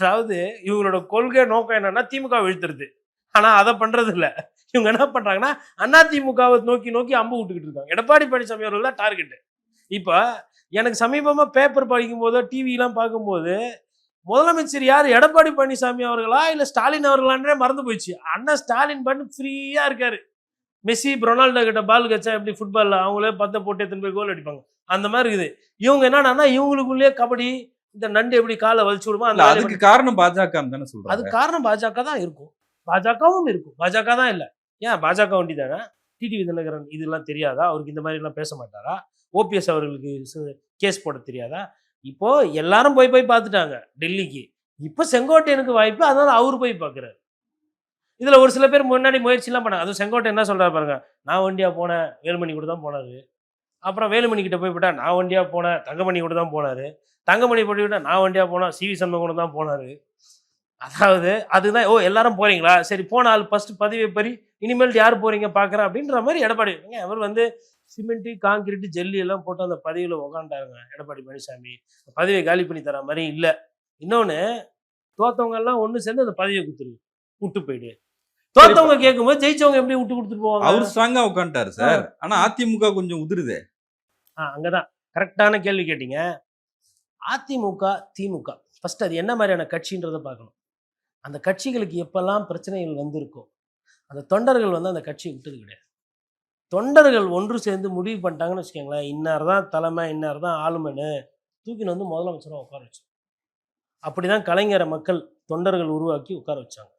அதாவது இவங்களோட கொள்கை நோக்கம் என்னன்னா திமுக வீழ்த்துறது. ஆனா அதை பண்றது இல்ல இவங்க என்ன பண்றாங்கன்னா அண்ணா திமுகவை நோக்கி நோக்கி அம்பு விட்டுக்கிட்டு இருக்காங்க. எடப்பாடி பழனிசாமி அவர்கள் தான் டார்கெட் இப்போ எனக்கு சமீபமா பேப்பர் படிக்கும் போதோ டிவிலாம் பார்க்கும்போது முதலமைச்சர் யார்? எடப்பாடி பழனிசாமி அவர்களா? இல்லை ஸ்டாலின் அவர்களான்றே மறந்து போயிடுச்சு. அண்ணா ஸ்டாலின் பண்ணு ஃப்ரீயா இருக்காரு. மெஸ்ஸி ரொனால்டோ கிட்ட பால் கச்சா எப்படி ஃபுட்பால்ல அவங்களே பத்த போட்டு எத்தனை போய் கோல் அடிப்பாங்க? அந்த மாதிரி இருக்குது. இவங்க என்னன்னா இவங்களுக்குள்ளேயே கபடி இந்த நண்டு எப்படி காலை வலிச்சு விடுமோ அந்த அதுக்கு காரணம் பாஜக தானே அது சொல்றாங்க காரணம் பாஜக தான் இருக்கும். பாஜகவும் இருக்கும். பாஜக தான் இல்லை. ஏன்? பாஜக வண்டி தானே? டிடிவி தினகரன் இதெல்லாம் தெரியாதா? அவருக்கு இந்த மாதிரி எல்லாம் பேச மாட்டாரா? ஓபிஎஸ் அவர்களுக்கு கேஸ் போட தெரியாதா? இப்போ எல்லாரும் போய் போய் பார்த்துட்டாங்க டெல்லிக்கு. இப்போ செங்கோட்டையனுக்கு வாய்ப்பு அதனால அவர் போய் பார்க்குறாரு. இதுல ஒரு சில பேர் முன்னாடி முயற்சிலாம் பண்ணாங்க. அதுவும் செங்கோட்டை என்ன சொல்றாரு பாருங்க நான் வண்டியா போனேன் வேலுமணி கூட தான் போனாரு. அப்புறம் வேலுமணி கிட்ட போய் விட்டா நான் வண்டியாக போனேன். தங்கமணி கூட தான் போனார். தங்கமணி போட்டு விட்டா நான் வண்டியாக போனேன். சிவி சண்முகம் கூட தான் போனார். அதாவது அதுதான் ஓ எல்லாரும் போகிறீங்களா சரி போன ஆள் ஃபஸ்ட்டு பதவி பறி இனிமேல் யார் போகிறீங்க பார்க்குறேன் அப்படின்ற மாதிரி எடப்பாடி ஏங்க, அவர் வந்து சிமெண்ட்டு காங்கிரீட் ஜெல்லி எல்லாம் போட்டு அந்த பதவியில் உக்காண்டாருங்க எடப்பாடி பழனிசாமி. பதவியை காலி பண்ணி தர மாதிரி இல்லை. இன்னொன்று தோத்தவங்க எல்லாம் ஒன்று சேர்ந்து அந்த பதவியை கொடுத்துரு கூட்டு போயிடு தோத்தவங்க கேட்கும்போது ஜெயிச்சவங்க எப்படி விட்டு கொடுத்துட்டு போவாங்க? அவர் ஸ்ட்ராங்கா உட்காந்துட்டாரு சார் ஆனா அதிமுக கொஞ்சம் உதிருதே. ஆ அங்கதான். கரெக்டான கேள்வி கேட்டீங்க. அதிமுக திமுக. ஃபர்ஸ்ட் அது என்ன மாதிரியான கட்சின்றதை பார்க்கணும். அந்த கட்சிகளுக்கு எப்பெல்லாம் பிரச்சனைகள் வந்திருக்கோ அந்த தொண்டர்கள் வந்து அந்த கட்சியை விட்டது கிடையாது. தொண்டர்கள் ஒன்று சேர்ந்து முடிவு பண்ணிட்டாங்கன்னு வச்சுக்கோங்களேன் இன்னார் தான் தலைமை இன்னார் தான் ஆளுமைன்னு தூக்கின்னு வந்து முதலமைச்சராக உட்கார வச்சோம் அப்படிதான் கலைஞரை மக்கள் தொண்டர்கள் உருவாக்கி உட்கார வச்சாங்க.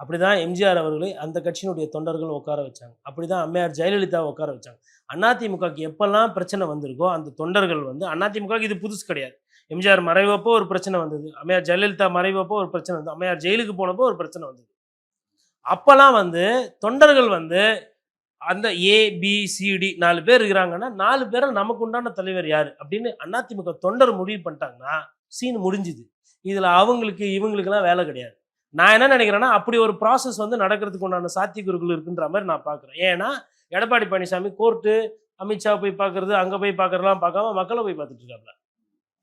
அப்படிதான் எம்ஜிஆர் அவர்களை அந்த கட்சியினுடைய தொண்டர்கள் உட்கார வச்சாங்க. அப்படிதான் அம்மையார் ஜெயலலிதா உட்கார வச்சாங்க. அதிமுகக்கு எப்பெல்லாம் பிரச்சனை வந்திருக்கோ அந்த தொண்டர்கள் வந்து அதிமுகவுக்கு இது புதுசு கிடையாது. எம்ஜிஆர் மறைவப்போ ஒரு பிரச்சனை வந்தது. அம்மையார் ஜெயலலிதா மறைவப்போ ஒரு பிரச்சனை வந்தது. அம்மையார் ஜெயிலுக்கு போனப்போ ஒரு பிரச்சனை வந்தது. அப்பெல்லாம் வந்து தொண்டர்கள் வந்து அந்த ஏ பி சிடி நாலு பேர் இருக்கிறாங்கன்னா நாலு பேரில் நமக்கு உண்டான தலைவர் யார்? அப்படின்னு அதிமுக தொண்டர் முடிவு பண்ணிட்டாங்கன்னா சீன் முடிஞ்சுது. இதில் அவங்களுக்கு இவங்களுக்கெல்லாம் வேலை கிடையாது. நான் என்ன நினைக்கிறேன்னா அப்படி ஒரு ப்ராசஸ் வந்து நடக்கிறதுக்கு உண்டான சாத்தியக்குறுகள் இருக்குன்ற மாதிரி நான் பார்க்குறேன். ஏன்னா எடப்பாடி பழனிசாமி கோர்ட்டு அமித்ஷா போய் பார்க்கறது அங்கே போய் பார்க்கறதுலாம் பார்க்காம மக்களை போய் பார்த்துட்டு இருக்காப்ல.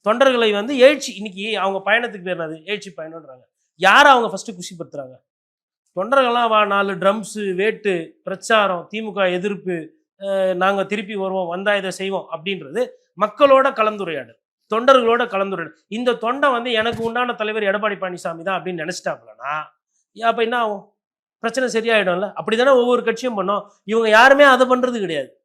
தொண்டர்களை வந்து எழுச்சி இன்னைக்கு அவங்க பயணத்துக்கு பேர் என்னது? எழுச்சி பயணம்ன்றாங்க. யாரை அவங்க ஃபஸ்ட்டு குஷிப்படுத்துறாங்க? தொண்டர்கள்லாம் வா நாலு ட்ரம்ஸு வேட்டு பிரச்சாரம் திமுக எதிர்ப்பு நாங்கள் திருப்பி வருவோம் வந்தா இதை செய்வோம் அப்படின்றது மக்களோட கலந்துரையாடல். தொண்டர்களோட கலந்துரையாடல் இந்த தொண்டை வந்து எனக்கு உண்டான தலைவர் எடப்பாடி பழனிசாமி தான் அப்படின்னு நினச்சிட்டாப்புலனா அப்போ என்ன ஆகும்? பிரச்சனை சரியாயிடும்ல. அப்படி தானே ஒவ்வொரு கட்சியும் பண்ணோம். இவங்க யாருமே அதை பண்ணுறது கிடையாது.